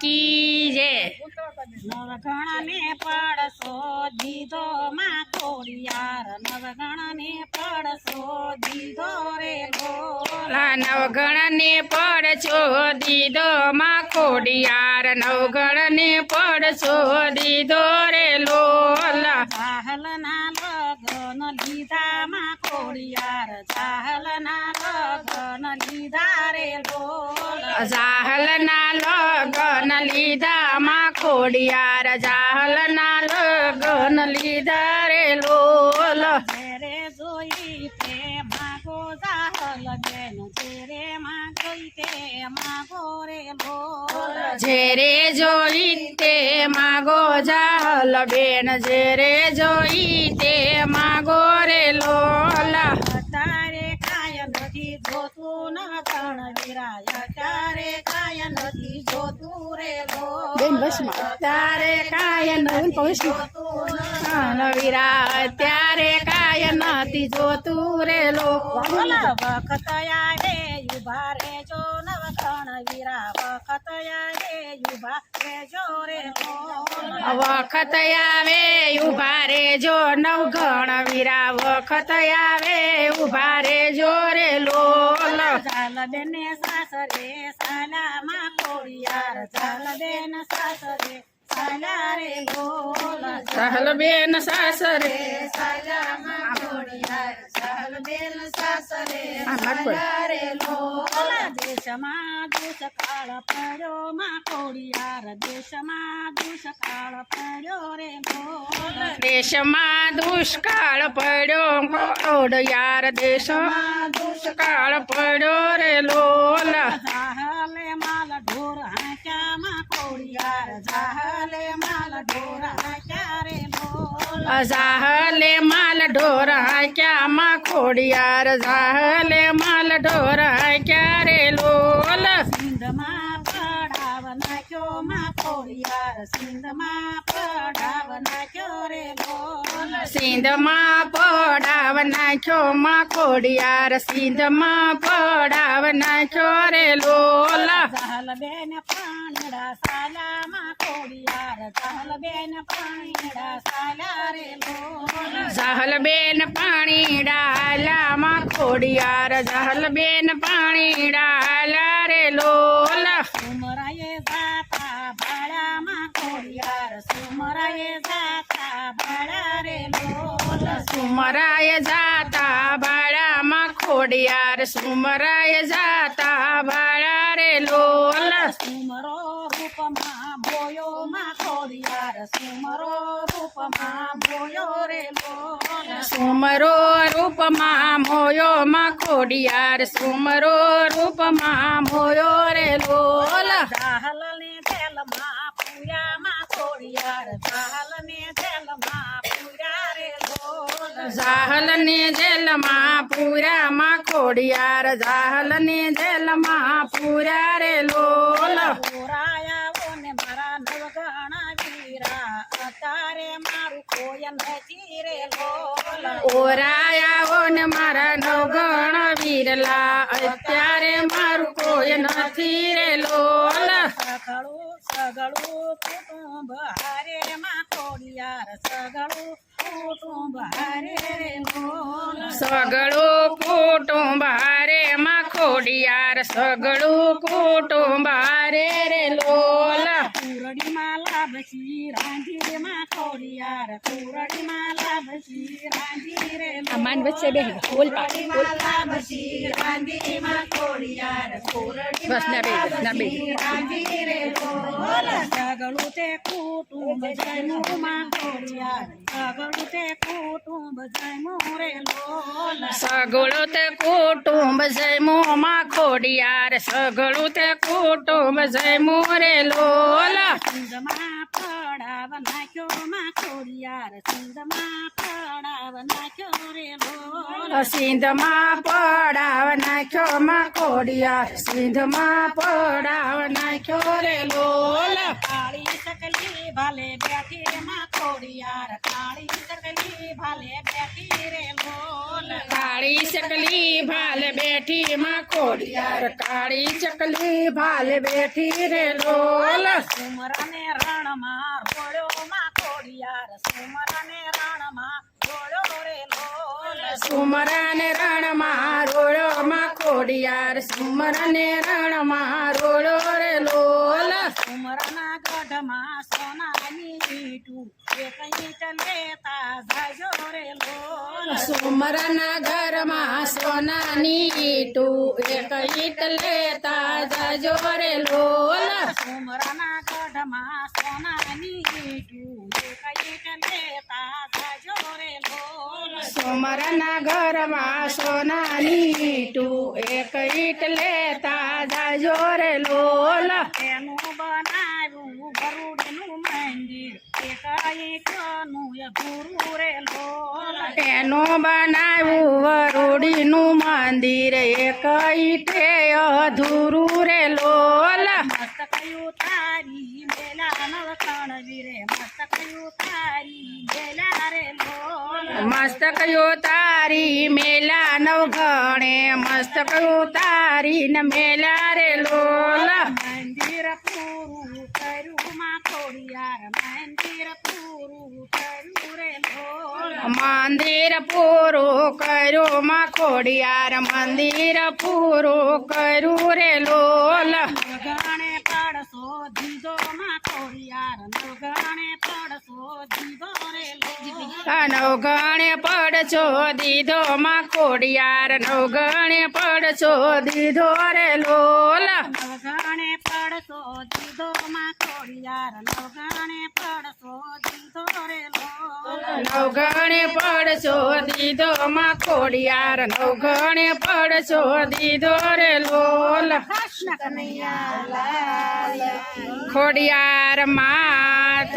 કી જે નવગણને પડસો દીધો માં ખોડિયાર. નવગણને પડસો દીધો રે લોલ નવગણ ને પડછો દીધો માં ખોડિયાર. નવગણ ને પડછો દીધો રે લોલ. ચાહલના લગન લીધા માં ખોડિયાર. ચાહલના લગન લીધા રે લોલ જાહલના લગન લીધા માં ખોડિયાર જાહલના લગન લીધા રે લોલ. રે જોઈ તે માગો જાહલ બેન રે માગોઈ તે માગો રે લોલ. જેરે જોઈ તે માગો જાહલ બેન જેરે જોઈ તે માગો રે તારે કાય નવીન ન નવીરા ત્યારે કાય નથી જોતું રે લોકો વખત આવે યુભા રેજો નવ કણ વીરા વખત આવે ઊભા રે જો નવગણ વીરા વખત આવે ઊભા રે જો રે લોલ. ચાલ બેને સાસરે સાલામાં કોડિયાર ચાલ બેન સાસરે સહલ બેન સાસરે કોડિયાર ચાલ બેન સાસરે દેશમાં દુષ્કાળ પડ્યો માં કોડિયાર દેશમાં દુષ્કાળ પડ્યો રે દેશમાં દુષ્કાળ પડ્યો કોડ યાર દેશમાં દુષ્કાળ પડ્યો રે લોલ. જાહલે માલ ઢોર કોડિયાર જાહલે માલ ઢોર હાંક્યા માં લોલ જાહલે માલ ઢોર ક્યાં રે જાહલે માલ ઢોર ક્યારે લોલ? સિંધમાં પડાવ નાખ્યો માં કોડિયાર સિંધમાં પડાવ નાખ્યો રે લોલ. સિંધમાં પડાવ નાખ્યો માં ખોડિયાર. સિંધમાં પડાવ નાખ્યો રે લોલ. બેન પાણીડા સાલામાં કોડિયાર જાહલ બેન પાણીડા સાલા રે લોલ જાહલ બેન પાણી ડાલામાં ખોડિયાર જાહલ બેન પાણી ડાલા રે લોલ સુમરાએ જાતા ભાડામાં કોડિયાર સુમરાએ જાતા ભાડા રે લોલ સુમરાય જાતા ભાડામાં ખોડિયાર. સુમરાય જાતા ભાડા રે લોલ સુમરો રૂપમાં બોયો માં કોડિયાર સુમરો રૂપમાં બોયો રે સુમરો રૂપમાં મોયો માં ખોડિયાર. સુમરો રૂપમાં મોયો રે લોલ. જાહલ ને જેલમાં પૂર્યા માં કોડિયાર જાહલ ને જેલમાં પૂર્યા રે લોલ. જાહલ ને જેલમાં પૂરામાં ખોડિયાર. જાહલ ને જેલમાં પૂરા રે લોલ ને મારા નવગણા વીરા અત્યારે મારું કોઈ નથી રે ઓરાયા ને મારા નવગણ વીરલા અત્યારે મારું કોઈ નથી રે લોલ. સગળું સગળું કુટુંબ હારે માં ખોડિયાર સગળું કુટુંબ હારે લોલ. સગળું કુટુંબ હારે માં ખોડિયાર સગળું કુટુંબ હારે રે લોલ. કુરડી માં લાભ રાંધી માં ખોડિયાર કુરડી માં લાભસી રાંધી રે માન વચ્ચે બેહી બોલ પા કુરડી માં લાભસી રાંધી માં ખોડિયાર કુરડી બસ ના બે ના બે રાંધી રે લોલ સગળું તે કુટુંબ જયમું માં ખોડિયાર સગળું તે કુટુંબ જયમું રે લોલ સગળું તે કુટુંબ જયમો માં ખોડિયાર સગળું તે કુટુંબ જયમો રે લોલ સિંધમાં પડાવ નાખ્યો માં ખોડિયાર સિંધમાં પડાવ નાખ્યો રે લોલ સિંધમાં પડાવ નાખ્યો માં ખોડિયાર સિંધમાં પડાવ નાખ્યો રે લોલ કાળી સકલી ભાલે બેઠી માં ખોડિયાર કાળી ચકલી ભાલે બેઠી રે લોલ કાળી ચકલી ભાલ બેઠી માં ખોડિયાર કાળી ચકલી ભાલ બેઠી રે લોલ સુમરાને રણમાં રોળ્યો માં ખોડિયાર સુમરાને રણમાં રોળ્યો રે લોલ સુમરાને રણમાં રોળો માં ખોડિયાર. સુમરન રણમાં રોળો રે લોલ. સુમરાના ગઢમાં સોનાની ઈંટું એક ઈંટ લેતા જાજો રે લોલ સુમરના ઘરમાં સોનાની ઈટું એક ઈટ લેતા જાજો રે લોલ સુમરાના ગઢમાં સોનાની ઈંટું એક ઈંટ લેતા જાજો રે લોલ સુમરના ઘરમાં સોનાની ઈટું એક ઈટ લેતા જાજો રે લોલ એનું બનાવ્યું ગરુડનું મંદિર એક ઈંટનું અધૂરું રે લોલ એનું બનાવ્યું વરુડીનું મંદિર એક ઈટે અધૂરું રે લોલ. મસ્તકયું તારી મેલા નવ કણવીરે મસ્તકયું તારી મેલા રે લોલ. મસ્તકયો તારી મેલા નવઘણે મસ્તકયો તારી ને મેલા રે લોલ. મંદિર પૂરું કર્યું માં ખોડિયાર મંદિર પૂરું કર્યું રે લોલ મંદિર પૂરું કર્યું માં ખોડિયાર મંદિર પૂરું કર્યું રે લોલ. નવગણે પડસો દીધો માં ખોડિયાર નવગણે પડસો દીધો રે લોલ. નવગણે પડછો દીધો માં ખોડિયાર નવગણે પડછો દીધો રે લોલ. નવગણે પડસો દીધો માં ખોડિયાર નવગણે પડસો દીધો રે લોલ નવગણે પડશો દીધો માં ખોડિયાર નવગણે પડછો દીધો રે લોલ. ખોડિયાર માત